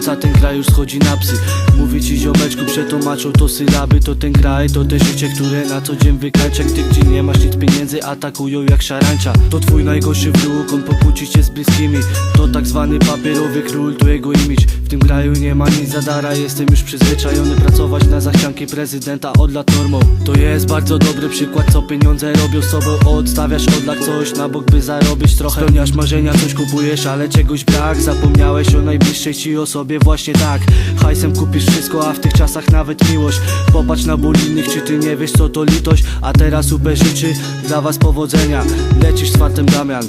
hajsa, ten kraj już schodzi na psy. Mówię ci ziomeczku, przetłumaczą to sylaby To ten kraj, to te życie, które na co dzień wykańcza Gdy gdzie nie masz nic pieniędzy, atakują jak szarańcza. To twój najgorszy wróg, on pokłóci cię z bliskimi. To tak zwany papierowy król, to jego imidż. W tym kraju nie ma nic za dara, jestem już przyzwyczajony Pracować na zachcianki prezydenta od lat normą. To jest bardzo dobry przykład, co pieniądze robią sobą Odstawiasz od lat coś na bok, by zarobić trochę. Spełniasz marzenia, coś kupujesz, ale czegoś brak. Zapomniałeś o najbliższej ci osobie, właśnie tak. Hajsem kupisz wszystko, a w tych czasach nawet miłość. Popatrz na ból innych, czy ty nie wiesz co to litość? A teraz super życzy dla was powodzenia. Lecisz z fartem Damian,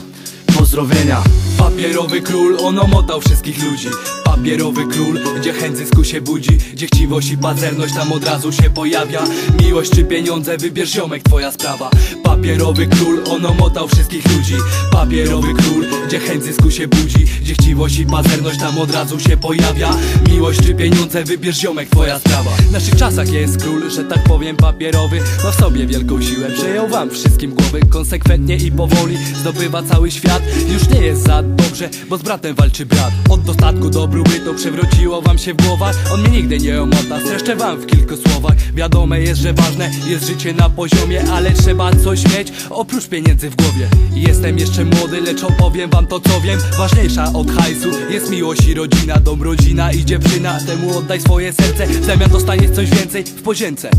pozdrowienia. Papierowy król, on omotał wszystkich ludzi. Papierowy król, gdzie chęć zysku się budzi. Gdzie chciwość i pazerność tam od razu się pojawia. Miłość czy pieniądze, wybierz ziomek, twoja sprawa. Papierowy król, on omotał wszystkich ludzi. Papierowy król, gdzie chęć zysku się budzi Gdzie chciwość i pazerność tam od razu się pojawia. Miłość czy pieniądze, wybierz ziomek, twoja sprawa. W naszych czasach jest król, że tak powiem papierowy. Ma w sobie wielką siłę, przejął wam wszystkim głowy. Konsekwentnie i powoli zdobywa cały świat. Już nie jest za dobrze, bo z bratem walczy brat. Od dostatku do to przewróciło wam się w głowach. On mnie nigdy nie omota, streszczę wam w kilku słowach. Wiadome jest, że ważne jest życie na poziomie Ale trzeba coś mieć, oprócz pieniędzy w głowie. Jestem jeszcze młody, lecz opowiem wam to co wiem. Ważniejsza od hajsu. Jest miłość i rodzina Dom, rodzina i dziewczyna, temu oddaj swoje serce. W zamian dostaniesz coś więcej w podzięce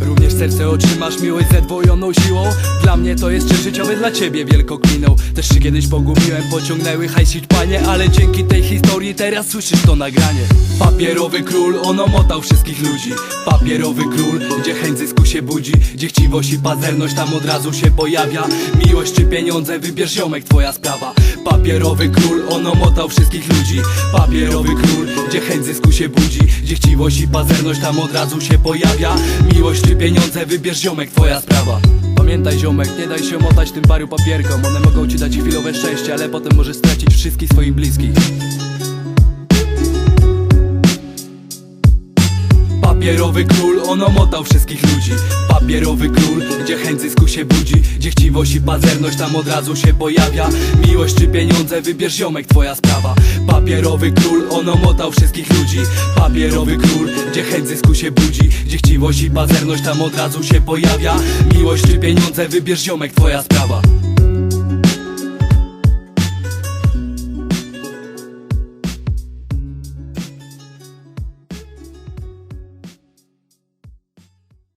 Również serce otrzymasz miłość zedwojoną siłą. Dla mnie to jest czyn życiowy, dla ciebie wielką kliną Też się kiedyś pogubiłem, pociągnęły hajsić panie Ale dzięki tej historii teraz słyszysz to nagranie. Papierowy król, on omotał wszystkich ludzi. Papierowy król, gdzie chęć zysku się budzi. Gdzie chciwość i pazerność tam od razu się pojawia. Miłość czy pieniądze, wybierz ziomek, twoja sprawa. Papierowy król, on omotał wszystkich ludzi. Papierowy król, gdzie chęć zysku się budzi. Gdzie chciwość i pazerność tam od razu się pojawia. Miłość czy pieniądze, wybierz ziomek, twoja sprawa. Pamiętaj ziomek, nie daj się motać tym pariu papierkom. One mogą ci dać chwilowe szczęście, ale potem możesz stracić wszystkich swoich bliskich Papierowy król, on omotał wszystkich ludzi. Papierowy król, gdzie chęć zysku się budzi. Gdzie chciwość i pazerność tam od razu się pojawia. Miłość czy pieniądze, wybierz ziomek, twoja sprawa. Papierowy król, on omotał wszystkich ludzi. Papierowy król, gdzie chęć zysku się budzi. Gdzie chciwość i pazerność tam od razu się pojawia. Miłość czy pieniądze, wybierz ziomek, twoja sprawa